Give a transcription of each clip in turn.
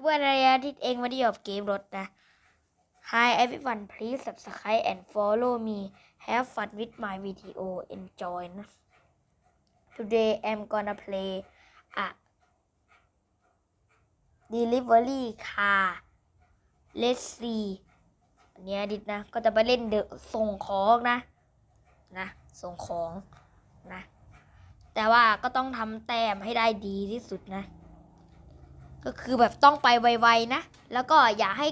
เมื่อระยะที่เองมาที่อบเกมรถนะ Hi everyone please subscribe and follow me have fun with my video enjoy นะ Today I'm gonna play a delivery car let's see อันเนี้ยดิดนะ ก็จะไปเล่นเดอะส่งของนะ นะ ส่งของนะ แต่ว่าก็ต้องทำแต้มให้ได้ดีที่สุดนะ ก็คือแบบต้องไปไวๆนะ แล้วก็อย่าให้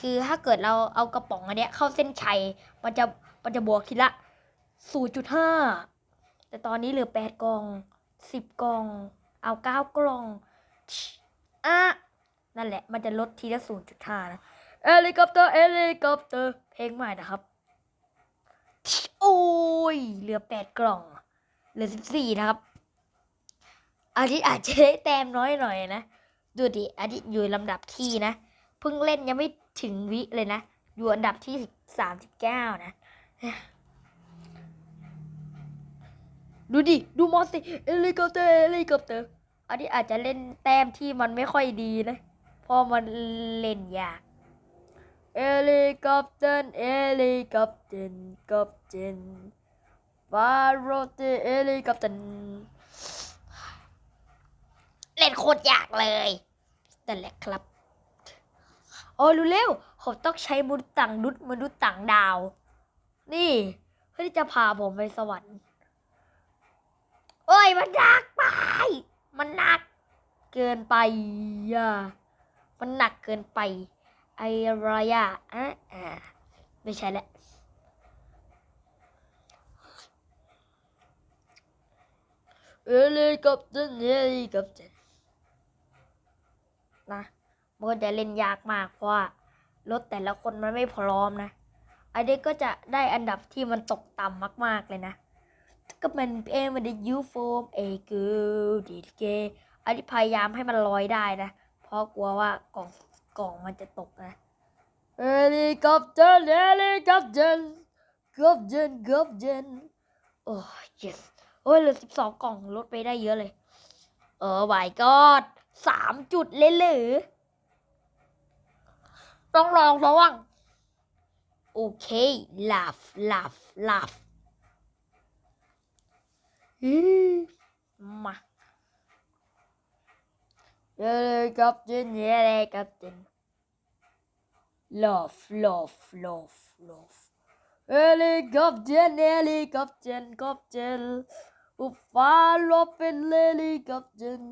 คือถ้าเกิดเราเอากระป๋องอันเนี้ยเข้าเส้นชัยมันจะมันจะบวกทีละ 0.5 แต่ตอนนี้เหลือ 8กล่อง 10กล่อง เอา 9 กล่องอะนั่นแหละ มันจะลดทีละ 0.5 นะเอลิคอปเตอร์เอลิคอปเตอร์เพลงใหม่นะครับ โอ้ย เหลือ 8 กล่อง เหลือ 14 นะครับอันนี้อาจจะได้แต้มน้อยหน่อยนะ ดูดิอันนี้อยู่ลำดับที่นะเพิ่งเล่นยังไม่ถึงวิเลยนะ อยู่อันดับที่สามสิบเก้านะ ดูดิ ดูมอสสิเอลิคอปเตอร์เอลิคอปเตอร์อันนี้อาจจะเล่นแต้มที่มันไม่ค่อยดีนะเพราะมันเล่นยากเอลิคอปเตอร์เอลิคอปเตอร์คอปเตอร์ฟาโรเตเอลิคอปเตอร์ เล่นโคตรยากเลยนั่นแหละครับ โอ้รู้เร็วผมต้องใช้มนุษย์ต่างดุษมนุษย์ต่างดาว นี่ เพื่อที่จะพาผมไปสวรรค์โอ้ยมันหนักไป มันหนักเกินไปอะมันหนักเกินไป ไอ้อะไรอะอะอะไม่ใช่แหละเฮลิคอปเตอร์เฮลิคอปเตอร์ นะมันก็จะเล่นยากมาก เพราะว่ารถแต่ละคนมันไม่พร้อมนะ อันนี้ก็จะได้อันดับที่มันตกต่ำมาก ๆ เลยนะ ก็เป็นเอมันได้ยูโฟมเอเกลดีเกอันนี้พยายามให้มันลอยได้นะ เพราะกลัวว่ากล่องกล่องมันจะตกนะเฮลิคอปเตอร์เฮลิคอปเตอร์กอบเจนกอบเจนโอ้ yes โอ้ยเหลือสิบสองกล่องลดไปได้เยอะเลย เออไหวก็ สามจุดเลยหรือ ต้องลองระวังโอเคลาฟลาฟลาฟอืมมาเยเลยกับเจนเยเลยกับเจนลาฟลาฟลาฟลาฟเอลิกับเจนเอลิกับเจนกับเจนอุฟ้าลบเป็นเลลิกับเจน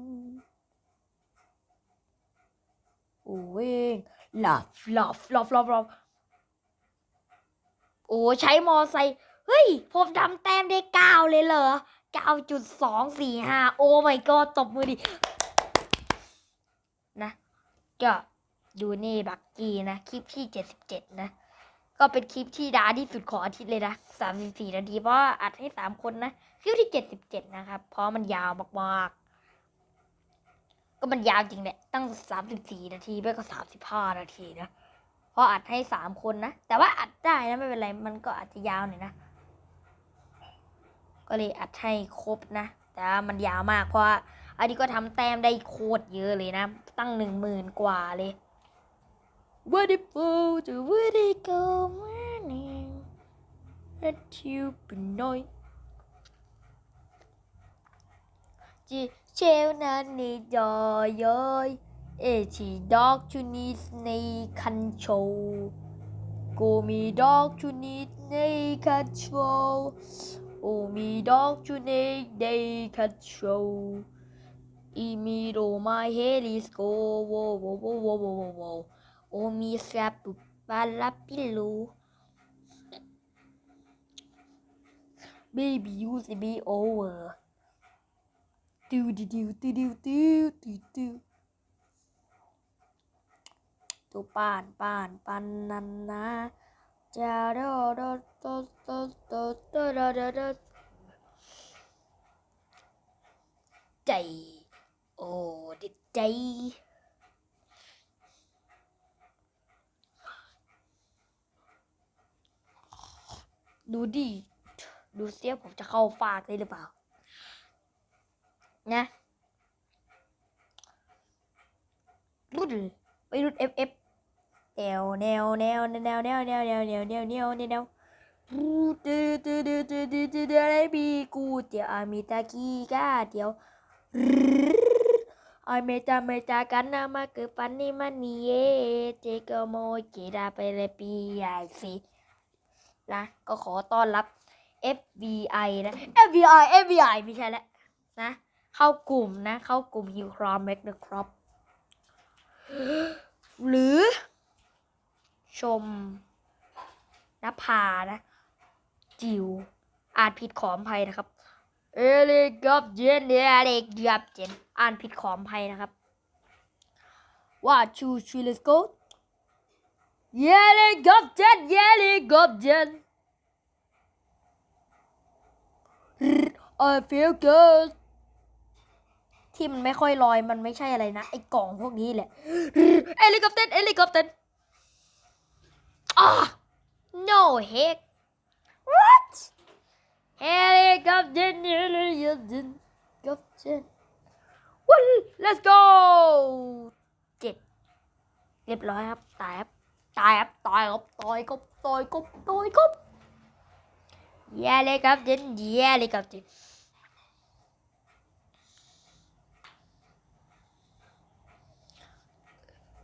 หลับหลับโอ้ใช้มอไซค์เฮ้ย ผมทำแต้มได้เก้าเลยเหรอเก้าจุดสองสี่ห้าโอ้ไม่ก็ตบมือดิ นะ ก็ดูนี่บักกี้นะ คลิปที่เจ็ดสิบเจ็ดนะ ก็เป็นคลิปที่ดาที่สุดของอาทิตย์เลยนะสามสิบสี่นาที เพราะอัดให้สามคนนะ คลิปที่เจ็ดสิบเจ็ดนะครับ เพราะมันยาวมากๆ ก็มันยาวจริงแหละ ตั้งสามสิบสี่นาทีไปก็สามสิบห้านาทีนะเพราะอัดให้สามคนนะ แต่ว่าอัดได้นะไม่เป็นไร มันก็อาจจะยาวหน่อยนะ ก็เลยอัดให้ครบนะ แต่ว่ามันยาวมากเพราะว่าอันนี้ก็ทำแต้มได้โคตรเยอะเลยนะ ตั้งหนึ่งหมื่นกว่าเลย What if you do what I go morning Let you be night Chelnani Joyoy Eti Dog to need snake control Gumi Dog to need snake control Umi Dog to need day control Imiro my head is go whoa whoa whoa whoa whoa whoa whoa Omi strap to balapilo Baby use be over ติดิวติวดิวติวติวติวตัวปานปานปานนันนะจะโดโดโตโตโอโตโดโดโอใจโอ้ดิใจดูดิ ดูเสียผมจะเข้าฟากได้หรือเปล่า นะรุ่นไปรุ่น FF แนวแนวแนวแนวแนวแนวแนวแนวแนวแนวแนวแนวดูดูดูดูดูดูดูดูอะไรบีกูเดี๋ยวอามิตากีก้าเดี๋ยวไอเมจาเมจากันนะมาเกิดปันนี่มันนี่เย่เจก็โมยเกดาไปเลยปีใหญ่สินะก็ขอต้อนรับ FBI นะ FBI FBI ไม่ใช่แล้วนะ เข้ากลุ่มนะ เข้ากลุ่มฮิวครอมแมกเดอะครอปหรือ ชมนภานะ จิวอ่านผิดขอมภัยนะครับ เอลิกับเจนเอลิกับเจนอ่านผิดขอมภัยนะครับว่าชูชู let's go เยลิกับเจนเยลิกับเจน I feel good ที่มันไม่ค่อยลอยมันไม่ใช่อะไรนะ ไอ้กล่องพวกนี้แหละเอลิคอปเตอร์เอลิคอปเตอร์อ่า no heck what เฮลิคอปเตอร์เฮลิคอปเตอร์คอปเตอร์วัน let's go เจ็ดเรียบร้อยครับตายครับตายครับตายครับตายครับตายครับตายครับเฮลิคอปเตอร์เฮลิคอปเตอร์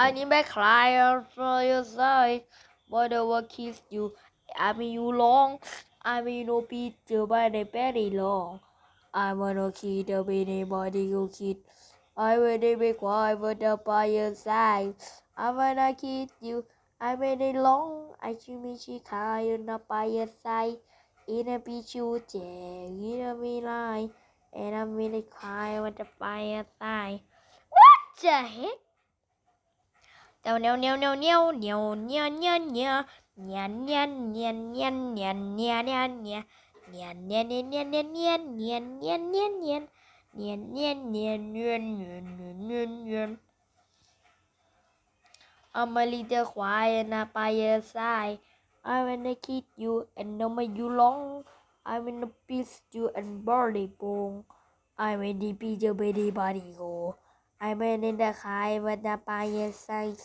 I need my client for your side. But I will kiss you. I mean you long. I mean no picture by the very long. I wanna kiss the anybody you kiss. I will be quiet for the by your side. I wanna kiss you. I made it long. I should be she kind by your side. In a beach you in a me line. And I'm really crying with the by your side. What the heck? No, no, no, no, no, no, no, no, no. Nya nya nya nya nya nya nya nya I'm a little quiet and by your side. I'm gonna kiss you and number you long. I'm gonna piss you and body bone. I'm gonna be your baby body go. I wanna the high with the by your side.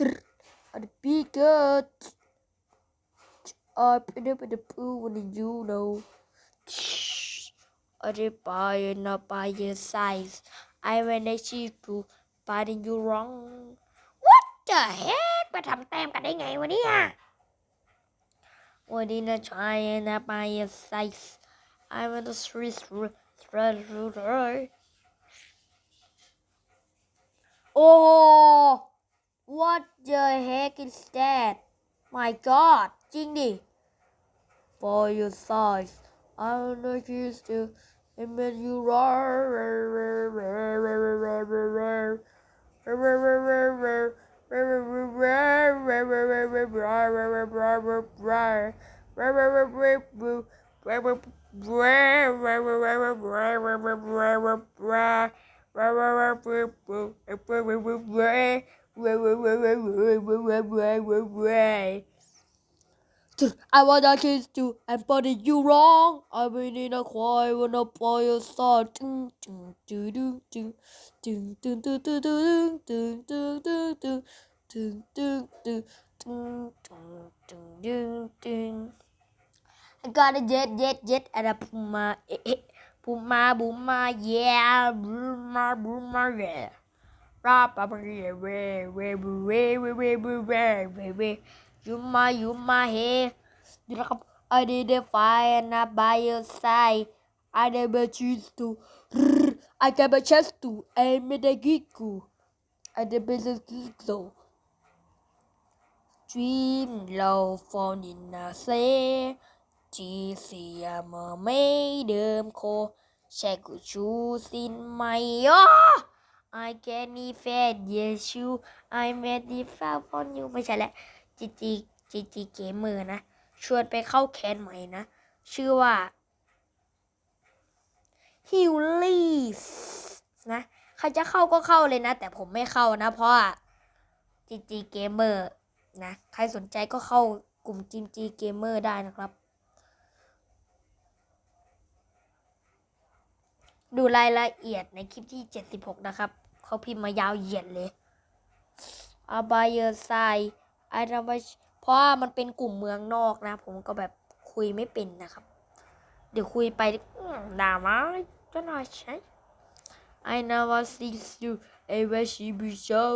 Tır. Hadi bir göt. Up in up in the pool when you know. Hadi buy not buy your size. I when I see to buy you wrong. What the heck? มาทำแต้มกันได้ไงวะเนี่ยวันนี้นะชายนะไปไซส์ I want to street through โอ้ Oh, what the heck is that? My God, จริงดิ For your size, I wanna kiss you and make you roar. I want our kids to and buddy you wrong. I mean in a choir when a boy your son. I got a jet jet jet and a puma puma puma yeah puma puma yeah ding, ding, ding. I got a jet, jet, jet, and a puma. Eh, eh. Puma, puma, yeah, puma, puma, yeah. Rapa, yeah, way, way, way, way, way, way, way, way. You my, you my hair. I did a fire and by your side. I never choose to. I got a chance to. I made a gigu. I did business so. Dream low phone in a say. จีเสียเมื่อไม่เดิมโคแช่กูชูสินไหมอ๋อ I can need yes you I made it far for you ไม่ใช่แหละจีจีจีจีเกมเมอร์นะ ชวนไปเข้าแคนใหม่นะ ชื่อว่า h i l l y นะ ใครจะเข้าก็เข้าเลยนะ แต่ผมไม่เข้านะ เพราะจีจีเกมเมอร์นะ ใครสนใจก็เข้ากลุ่มจีจีเกมเมอร์ได้นะครับดูรายละเอียดในคลิปที่ 76 นะครับ เขาพิมพ์มายาวเหยียดเลยอาบายเออไซไอราบเพราะว่ามันเป็นกลุ่มเมืองนอกนะ ผมก็แบบคุยไม่เป็นนะครับ เดี๋ยวคุยไปด่ามาจะน่าใช้ I never see you ever see me show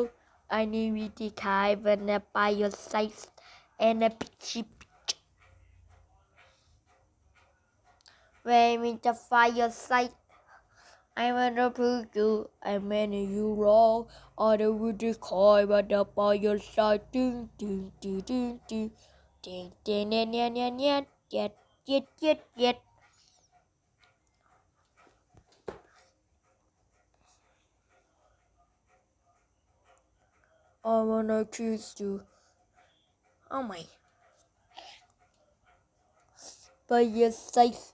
I need me to kind when I buy your size and a cheap When we to fire sight I wanna prove you, I mean you wrong. All the would call, but the by your side, ding, ding, ding, ding, ding, ding, ding, ding, ding, ding, ding, yet, yet, yet, yet. I wanna kiss you. Oh my. By your side.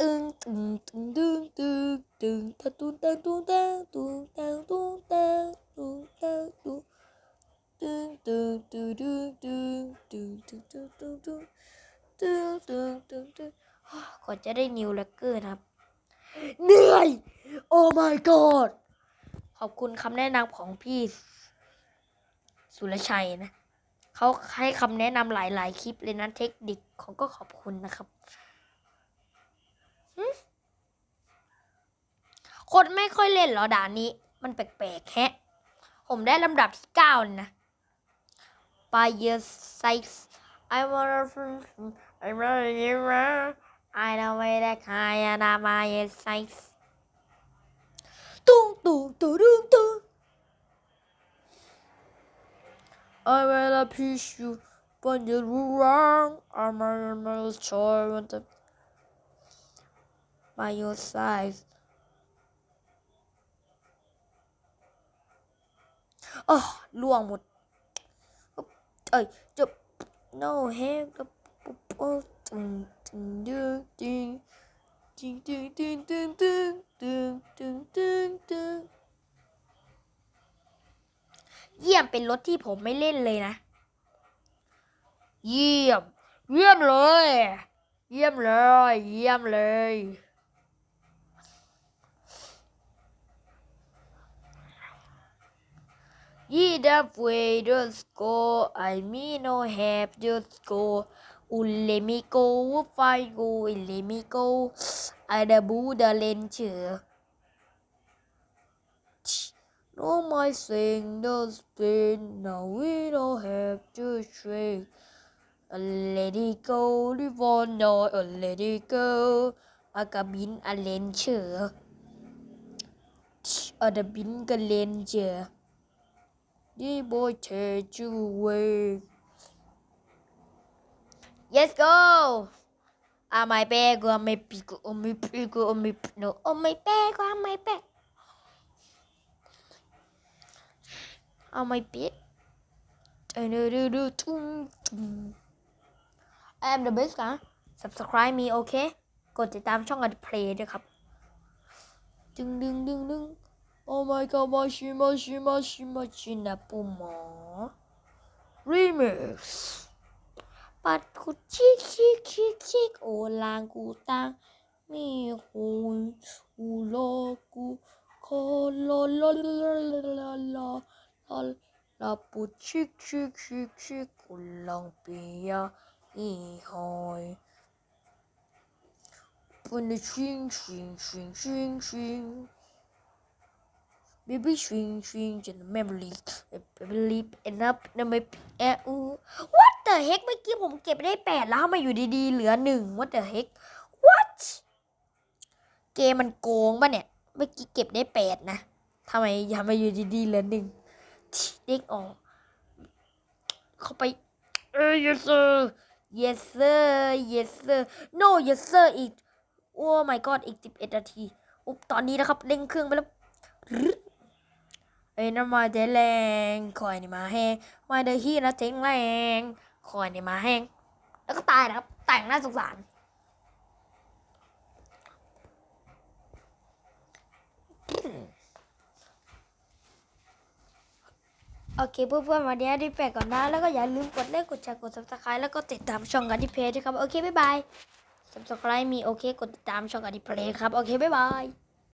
ตึงตึงตึงตึงตึงตึงตะตุงตังตุงตังตุงตังตุงตังตุงตังตุงตึงตึงตึงตึงตึงตึงตึงตึงตึงตึงตึงตึงตึงตึงก่อนจะได้นิวแล็กเกอร์นะครับเหนื่อย โอ้ my god ขอบคุณคำแนะนำของพี่สุรชัยนะ เขาให้คำแนะนำหลาย ๆ คลิปเลยนะเทคนิคเขาก็ขอบคุณนะครับ คนไม่ค่อยเล่นหรอด่านนี้ มันแปลกๆแฮะ ผมได้ลำดับที่เก้าเลยนะ By your size I wanna I wanna you I know where that kind of my size ตุ้งตุ้งตุ้งตุ้งตุ้ง I wanna push you but you're wrong I'm a sure what the by your size โอ๋อล่วงหมด เอ้ยจบ no have กับปุ๊บโอ้ตึงตึงดึงดึงดึงดึงดึงดึงดึงดึงดึงดึงดึงเยี่ยมเป็นรถที่ผมไม่เล่นเลยนะ เยี่ยม เยี่ยมเลย เยี่ยมเลย เยี่ยมเลย Either way, to go. I mean, no help, just go. let me go, fine go, let me go. Ada the lên chưa? No, my thing does spin. No, we don't have to shrink. A lady go, the one no, a lady go. A cabin, a lên chưa? Ở the bin, a lên? ดีโบเชจูเว Let's go อาไม่เป้กูไม่ปีกูไม่ปีกูไม่โนโอไม่เป้กูไ my bag เอาไม่เป้เออดูดูตุ้มตุ้ม I'm the best นะ subscribe me โอเค กดติดตามช่องอัดเพลย์ด้วยครับ ดึงดึงดึงดึง my god, mashi mashi mashi mashi na pumo. Remix. ปัดคุชิกชิกชิกชิกโอลางกูตังมีหูอูโลกูโคโลโลโลโลโลโลโลลาปุชิกชิกชิกชิกกูลังเปียอีหอยปุ่นชิงชิงชิงชิงชิง baby swing swing to the memory believe enough นะไม่แออู what the heck เมื่อกี้ผมเก็บได้แปดแล้วทำไมอยู่ดีๆ เหลือหนึ่ง what the heck what เกมมันโกงป่ะเนี่ย เมื่อกี้เก็บได้แปดนะทำไมทำไมอยู่ดีๆเหลือหนึ่งเด็กออก เข้าไปเอ้ย yes sir yes sir yes sir no yes sir อีก โอ้ my god อีกสิบเอ็ดนาที อุ๊บตอนนี้นะครับเร่งเครื่องไปแล้ว เอ้น้ำมาเดแรงคอยนี่มาแห้งมาเดฮีนะเจ๊งแรงคอยนี่มาแห้งแล้วก็ตายนะครับ แต่งน่าสงสารโอเคเพื่อนๆวันนี้ด้แปลก่อนนะ แล้วก็อย่าลืมกดไลค์กดแชร์กด subscribe แล้วก็ติดตามช่องกันที่เพจด้วยครับ โอเค บ๊ายบาย subscribe มีโอเค กดติดตามช่องกันที่เพจครับ โอเค บ๊ายบาย